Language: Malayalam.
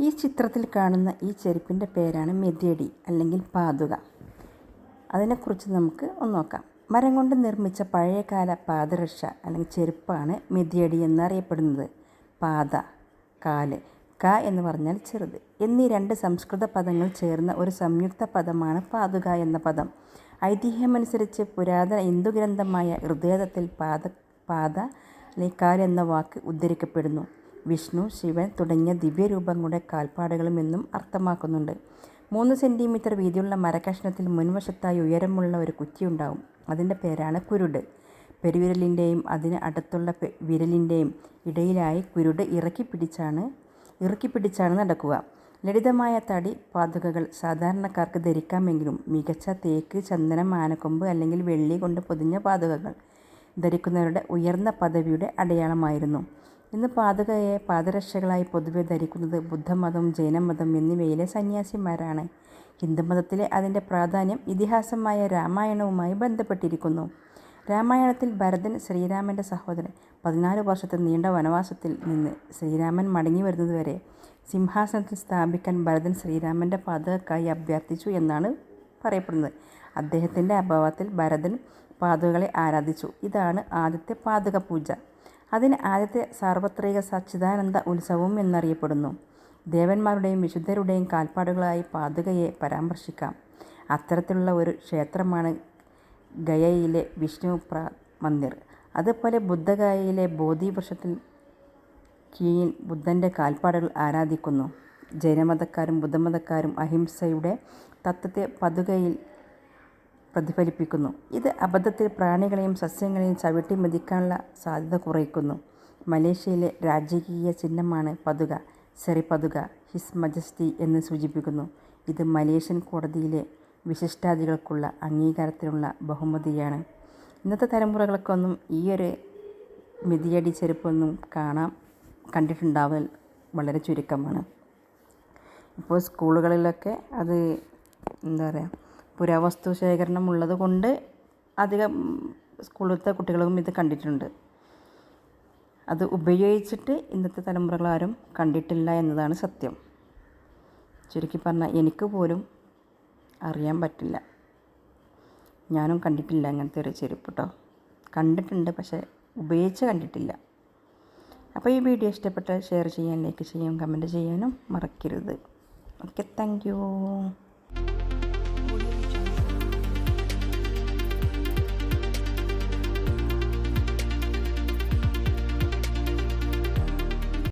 ഈ ചിത്രത്തിൽ കാണുന്ന ഈ ചെരുപ്പിന്റെ പേരാണ് മെതിയടി അല്ലെങ്കിൽ പാതുക. അതിനെക്കുറിച്ച് നമുക്ക് ഒന്ന് നോക്കാം. മരം കൊണ്ട് നിർമ്മിച്ച പഴയകാല പാദരക്ഷ അല്ലെങ്കിൽ ചെരുപ്പാണ് മെതിയടി എന്നറിയപ്പെടുന്നത്. പാത കാൽ ക എന്ന് പറഞ്ഞാൽ ചെറുത്. എന്നീ രണ്ട് സംസ്കൃത പദങ്ങൾ ചേർന്ന ഒരു സംയുക്ത പദമാണ് പാതുക എന്ന പദം. ഐതിഹ്യമനുസരിച്ച് പുരാതന ഹിന്ദു ഗ്രന്ഥമായ ഋഗ്വേദത്തിൽ പാത പാത അല്ലെങ്കിൽ കാൽ എന്ന വാക്ക് ഉദ്ധരിക്കപ്പെടുന്നു. വിഷ്ണു ശിവൻ തുടങ്ങിയ ദിവ്യരൂപങ്ങളുടെ കാൽപ്പാടുകളും എന്നും അർത്ഥമാക്കുന്നുണ്ട്. മൂന്ന് സെന്റിമീറ്റർ വീതിയുള്ള മരകഷ്ണത്തിൽ മുൻവശത്തായി ഉയരമുള്ള ഒരു കുറ്റിയുണ്ടാവും. അതിന്റെ പേരാണ് കുരുട്. പെരുവിരലിന്റെയും അതിന് അടുത്തുള്ള വിരലിന്റെയും ഇടയിലായി കുരുട് ഇറക്കി പിടിച്ചാണ് ഇറക്കി പിടിച്ചാണ് നടക്കുക. ലളിതമായ തടി പാതുകകൾ സാധാരണക്കാർക്ക് ധരിക്കാമെങ്കിലും മികച്ച തേക്ക് ചന്ദനം ആനക്കൊമ്പ് അല്ലെങ്കിൽ വെള്ളി കൊണ്ട് പൊതിഞ്ഞ പാതുകകൾ ധരിക്കുന്നവരുടെ ഉയർന്ന പദവിയുടെ അടയാളമായിരുന്നു. ഇന്ന് പാതകയെ പാദരക്ഷകളായി പൊതുവെ ധരിക്കുന്നത് ബുദ്ധമതം ജൈനമതം എന്നിവയിലെ സന്യാസിമാരാണ്. ഹിന്ദുമതത്തിലെ അതിന്റെ പ്രാധാന്യം ഇതിഹാസമായ രാമായണവുമായി ബന്ധപ്പെട്ടിരിക്കുന്നു. രാമായണത്തിൽ ഭരതൻ ശ്രീരാമന്റെ സഹോദരൻ പതിനാല് വർഷത്തെ നീണ്ട വനവാസത്തിൽ നിന്ന് ശ്രീരാമൻ മടങ്ങി വരുന്നതുവരെ സിംഹാസനത്തിൽ സ്ഥാപിക്കാൻ ഭരതൻ ശ്രീരാമന്റെ പാതകക്കായി അഭ്യർത്ഥിച്ചു എന്നാണ് പറയപ്പെടുന്നത്. അദ്ദേഹത്തിന്റെ അഭാവത്തിൽ ഭരതൻ പാതകളെ ആരാധിച്ചു. ഇതാണ് ആദ്യത്തെ പാതക പൂജ അതിന് ആദ്യത്തെ സാർവത്രിക സച്ചിദാനന്ദ ഉത്സവം എന്നറിയപ്പെടുന്നു. ദേവന്മാരുടെയും വിശുദ്ധരുടെയും കാൽപ്പാടുകളായി പാതുകയെ പരാമർശിക്കാം. അത്തരത്തിലുള്ള ഒരു ക്ഷേത്രമാണ് ഗയയിലെ വിഷ്ണു പ്ര മന്ദിർ. അതുപോലെ ബുദ്ധഗയയിലെ ബോധിവൃക്ഷത്തിൽ കീഴിൽ ബുദ്ധന്റെ കാൽപ്പാടുകൾ ആരാധിക്കുന്നു. ജൈനമതക്കാരും ബുദ്ധമതക്കാരും അഹിംസയുടെ തത്വത്തെ പതുകയിൽ പ്രതിഫലിപ്പിക്കുന്നു. ഇത് അബദ്ധത്തിൽ പ്രാണികളെയും സസ്യങ്ങളെയും ചവിട്ടി മെതിക്കാനുള്ള സാധ്യത കുറയ്ക്കുന്നു. മലേഷ്യയിലെ രാജകീയ ചിഹ്നമാണ് പതുക സെറി പതുക ഹിസ് മജസ്റ്റി എന്ന് സൂചിപ്പിക്കുന്നു. ഇത് മലേഷ്യൻ കോടതിയിലെ വിശിഷ്ടാദികൾക്കുള്ള അംഗീകാരത്തിനുള്ള ബഹുമതിയാണ്. ഇന്നത്തെ തലമുറകൾക്കൊന്നും ഈ ഒരു മിതിയടി ചെരുപ്പൊന്നും കാണാം കണ്ടിട്ടുണ്ടാവൽ വളരെ ചുരുക്കമാണ്. ഇപ്പോൾ സ്കൂളുകളിലൊക്കെ അത് എന്താ പറയുക പുരാവസ്തു ശേഖരണം ഉള്ളത് കൊണ്ട് അധികം സ്കൂളിലത്തെ കുട്ടികളും ഇത് കണ്ടിട്ടുണ്ട്. അത് ഉപയോഗിച്ചിട്ട് ഇന്നത്തെ തലമുറകളാരും കണ്ടിട്ടില്ല എന്നതാണ് സത്യം. ചുരുക്കി പറഞ്ഞാൽ എനിക്ക് പോലും അറിയാൻ പറ്റില്ല. ഞാനും കണ്ടിട്ടില്ല അങ്ങനത്തെ ഒരു ചെരുപ്പ് കേട്ടോ കണ്ടിട്ടുണ്ട് പക്ഷേ ഉപയോഗിച്ച് കണ്ടിട്ടില്ല. അപ്പോൾ ഈ വീഡിയോ ഇഷ്ടപ്പെട്ടാൽ ഷെയർ ചെയ്യാൻ ലൈക്ക് ചെയ്യാൻ കമന്റ് ചെയ്യാനും മറക്കരുത്. Okay thank